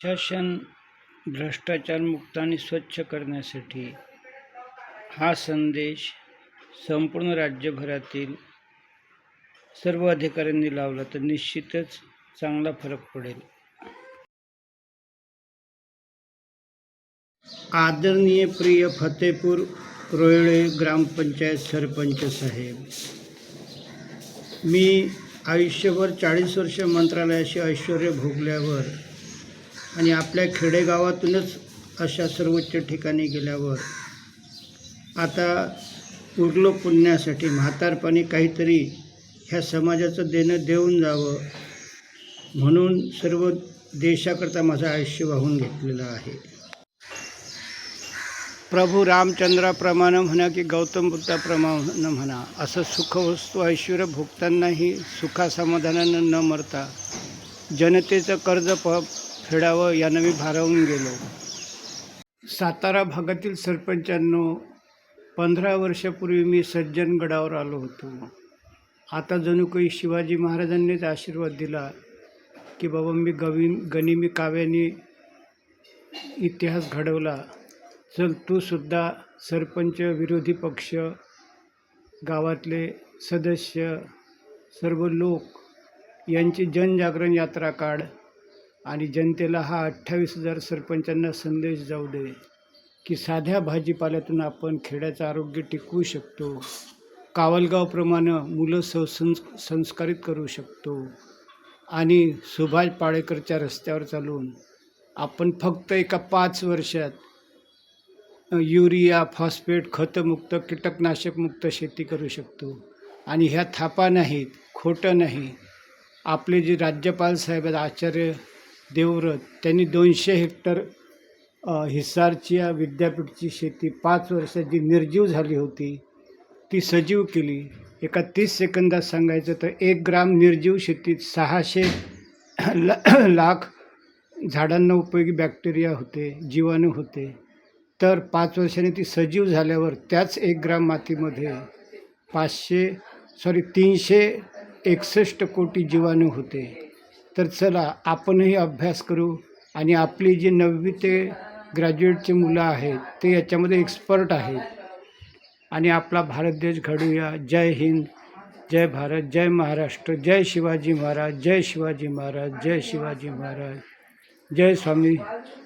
शासन भ्रष्टाचारमुक्त आणि स्वच्छ करण्यासाठी हा संदेश संपूर्ण राज्यभरातील सर्व अधिकाऱ्यांनी लावला तर निश्चितच चांगला फरक पडेल. आदरणीय प्रिय फतेपूर रोयळे ग्रामपंचायत सरपंच साहेब मी आयुष्यभर चाळीस वर्ष मंत्रालयाशी ऐश्वर भोगल्यावर आणि आपल्या खेडेगावातूनच अशा सर्वोच्च ठिकाणी गेल्यावर आता उरलो पुण्यासाठी म्हातारपणी काहीतरी ह्या समाजाचं देणं देऊन जावं म्हणून सर्व देशाकरता माझं आयुष्य वाहून घेतलेलं आहे. प्रभू रामचंद्राप्रमाणे म्हणा की गौतम बुद्धाप्रमाणे म्हणा असं सुखवस्तू ऐश्वर भोगतानाही सुखासमाधानानं न मरता जनतेचं कर्ज प फेडावं यानं मी भारावून गेलो. सातारा भागातील सरपंचांनो पंधरा वर्षापूर्वी मी सज्जनगडावर आलो होतो. आता जणू काही शिवाजी महाराजांनीच आशीर्वाद दिला की बाबा मी गवी गनिमी काव्याने इतिहास घडवला. चल तू सुद्धा सरपंच विरोधी पक्ष गावातले सदस्य सर्व लोक यांची जनजागरण यात्रा काढ. आणि जनतेला हा अठ्ठावीस हजार सरपंचांना संदेश जाऊ दे की साध्या भाजीपाल्यातून आपण खेड्याचं आरोग्य टिकवू शकतो. कावलगावप्रमाणे मुलं ससंस संस्कारित करू शकतो. आणि सुभाष पाळेकरच्या रस्त्यावर चालून आपण फक्त एका पाच वर्षात युरिया फॉस्फेट खतमुक्त कीटकनाशकमुक्त शेती करू शकतो. आणि ह्या थापा नाहीत खोटं नाही. आपले जे राज्यपाल साहेब आहेत आचार्य देवव्रत. त्यांनी दोनशे हेक्टर अ, हिसारची या विद्यापीठची शेती पाच वर्षात जी निर्जीव झाली होती. ती सजीव केली. एका तीस सेकंदात सांगायचं तर एक ग्राम निर्जीव शेतीत सहाशे ला- लाख झाडांना उपयोगी बॅक्टेरिया होते जीवाणू होते. तर पाच वर्षाने ती सजीव झाल्यावर त्याच एक ग्राम मातीमध्ये पाचशे सॉरी तीनशे एकसष्ट कोटी जीवाणू होते. तर चला आपणही अभ्यास करू आणि आपली जी नववी ते ग्रॅज्युएटची मुलं आहेत ते याच्यामध्ये एक्सपर्ट आहेत. आणि आपला भारत देश घडूया. जय हिंद जय भारत जय महाराष्ट्र जय शिवाजी महाराज जय शिवाजी महाराज जय शिवाजी महाराज. जय स्वामी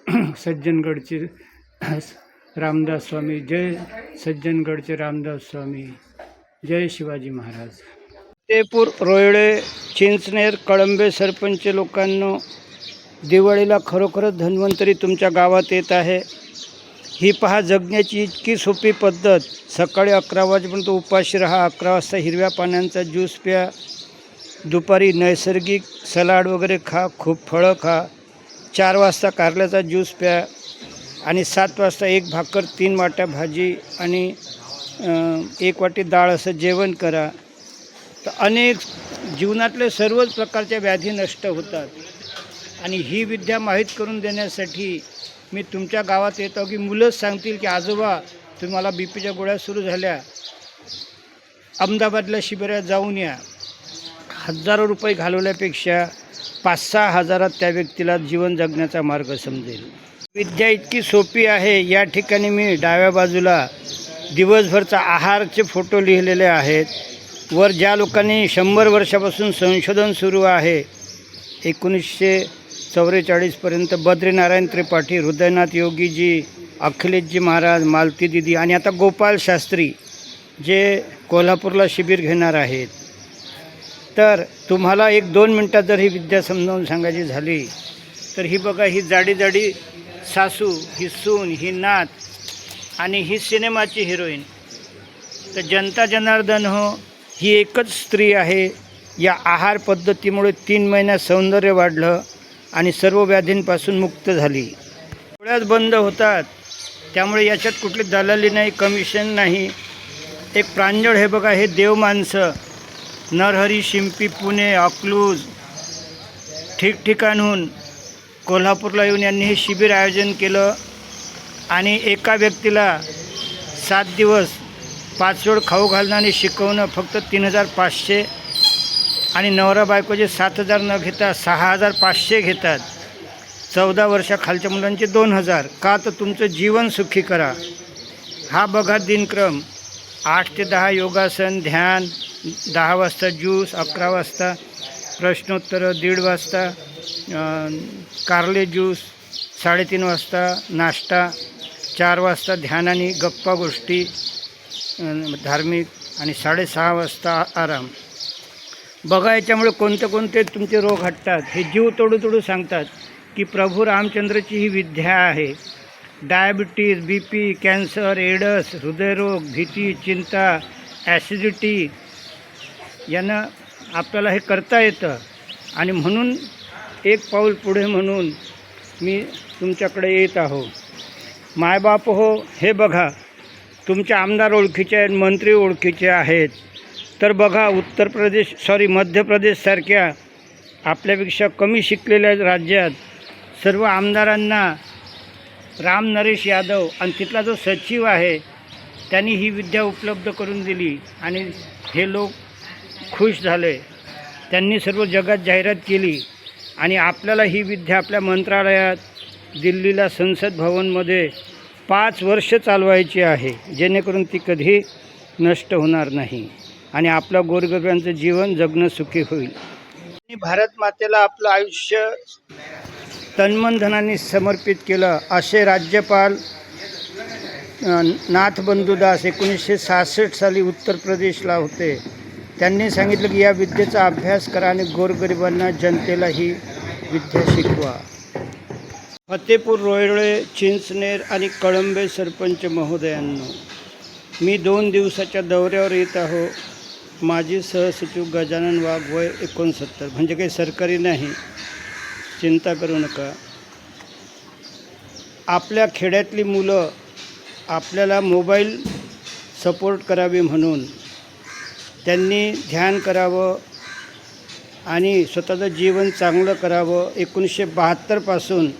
सज्जनगडचे रामदास स्वामी जय सज्जनगडचे रामदास स्वामी जय शिवाजी महाराज. फतेपूर रोयळे चिंचनेर कळंबे सरपंच लोकांनो दिवाळीला खरोखरच धन्वंतरी तुमच्या गावात येत आहे. ही पहा जगण्याची इतकी सोपी पद्धत. सकाळी अकरा वाजेपर्यंत उपाशी राहा अकरा वाजता हिरव्या पाण्यांचा ज्यूस प्या. दुपारी नैसर्गिक सलाड वगैरे खा खूप फळं खा. चार वाजता कारल्याचा ज्यूस प्या. आणि सात वाजता एक भाकर तीन वाट्या भाजी आणि एक वाटी डाळ असं जेवण करा. तर अनेक जीवनातले सर्वच प्रकारच्या व्याधी नष्ट होतात. आणि ही विद्या माहीत करून देण्यासाठी मी तुमच्या गावात येतो की मुलंच सांगतील की आजोबा तुम्हाला बी पीच्या गोळ्या सुरू झाल्या. अहमदाबादला शिबिरात जाऊन या. हजारो रुपये घालवल्यापेक्षा पाच सहा हजारात त्या व्यक्तीला जीवन जगण्याचा मार्ग समजेल. विद्या इतकी सोपी आहे. या ठिकाणी मी डाव्या बाजूला दिवसभरचा आहारचे फोटो लिहिलेले आहेत. वर ज्या लोकांनी शंभर वर्षापासून संशोधन सुरू आहे एकोणीसशे चौवेचाळीसपर्यंत बद्रीनारायण त्रिपाठी हृदयनाथ योगीजी अखिलेशजी महाराज मालती दिदी आणि आता गोपाल शास्त्री जे कोल्हापूरला शिबिर घेणार आहेत. तर तुम्हाला एक दोन मिनटात जर ही विद्या समजावून सांगायची झाली तर ही बघा ही जाडी जाडी सासू ही सून ही नात आणि ही सिनेमाची हिरोईन. तर जनता जनार्दन हो ही एकच स्त्री आहे. या आहार पद्धतीमुळे तीन महिन्यात सौंदर्य वाढलं आणि सर्व व्याधींपासून मुक्त झाली. डोळ्यात बंद होतात. त्यामुळे याच्यात कुठली दलाली नाही कमिशन नाही. एक प्रांजळ हे बघा हे देव माणसं. नरहरी शिंपी पुणे अकलूज ठिकठिकाणहून कोल्हापूरला येऊन यांनी हे शिबिर आयोजन केलं आणि एका व्यक्तीला सात दिवस पाच खाऊ घालणं आणि शिकवणं फक्त तीन हजार पाचशे. आणि नवरा बायकोचे सात हजार न घेता सहा हजार पाचशे घेतात. चौदा वर्षाखालच्या मुलांचे दोन हजार. का तर तुमचं जीवन सुखी करा. हा बघा दिनक्रम. आठ ते दहा योगासन ध्यान दहा वाजता ज्यूस अकरा वाजता प्रश्नोत्तरं दीड वाजता कार्ले कारले ज्यूस साडेतीन वाजता नाश्ता चार वाजता ध्यान आणि गप्पा गोष्टी. धार्मिक आणि साडेसहा वाजता आराम. बघा याच्यामुळे कोणते कोणते तुमचे रोग हटतात हे जीव तोडू तोडू सांगतात की प्रभू रामचंद्रची ही विद्या आहे. Diabetes B P cancer AIDS हृदयरोग भीती चिंता ॲसिडिटी यानं आपल्याला हे करता येतं. आणि म्हणून एक पाऊल पुढे म्हणून मी तुमच्याकडे येत आहो. मायबाप हो हे बघा तुमचे आमदार ओळखीचे आहेत मंत्री ओळखीचे आहेत. तर बघा उत्तर प्रदेश सॉरी मध्य प्रदेशसारख्या आपल्यापेक्षा कमी शिकलेल्या राज्यात सर्व आमदारांना राम नरेश यादव आणि तिथला जो सचिव आहे त्यांनी ही विद्या उपलब्ध करून दिली आणि हे लोक खुश झाले. त्यांनी सर्व जगात जाहिरात केली आणि आपल्याला ही विद्या आपल्या मंत्रालयात दिल्लीला संसद भवनमध्ये पाच वर्ष चालवायची आहे जेणेकरून ती कधी नष्ट होणार नाही. आणि आपल्या गोरगरिबांचं जीवन जगणं सुखी होईल. आणि भारत मातेला आपलं आयुष्य तन्मनधनाने समर्पित केलं. असे राज्यपाल अ, एकोणीसशे सहासष्ट साली उत्तर प्रदेशला होते. त्यांनी सांगितलं की या विद्येचा अभ्यास करा आणि गोरगरिबांना जनतेला ही विद्या शिकवा. फतेपूर रोयडोळे चिंचनेर आणि कळंबे सरपंच महोदयांनो मी दोन दिवसाच्या दौऱ्यावर येत आहो. माजी सहसचिव गजानन वाघ वय एकोणसत्तर म्हणजे काही सरकारी नाही. चिंता करू नका. आपल्या खेड्यातली मुलं आपल्याला मोबाईल सपोर्ट करावी म्हणून त्यांनी ध्यान करावं आणि स्वतःचं जीवन चांगलं करावं. एकोणीसशे बहात्तरपासून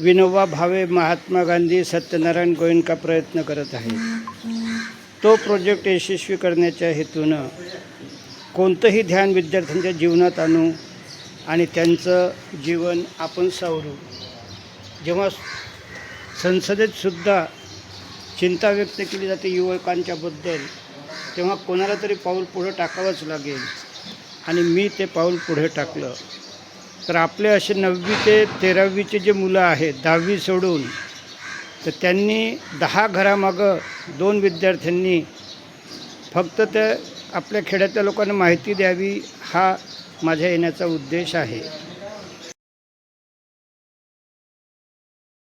विनोबा भावे महात्मा गांधी सत्यनारायण गोयंका प्रयत्न करत आहेत. तो प्रोजेक्ट यशस्वी करण्याच्या हेतूनं कोणतंही ध्यान विद्यार्थ्यांच्या जीवनात आणू आणि त्यांचं जीवन आपण सावरू. जेव्हा संसदेत सुद्धा चिंता व्यक्त केली जाते युवकांच्याबद्दल तेव्हा कोणाला तरी पाऊल पुढं टाकावंच लागेल. आणि मी ते पाऊल पुढे टाकलं. तर आपले असे नववी ते तेरावीचे जे मुलं आहेत दहावी सोडून तर त्यांनी दहा घरामागं दोन विद्यार्थ्यांनी फक्त ते आपल्या खेड्यातल्या लोकांना माहिती द्यावी हा माझ्या येण्याचा उद्देश आहे.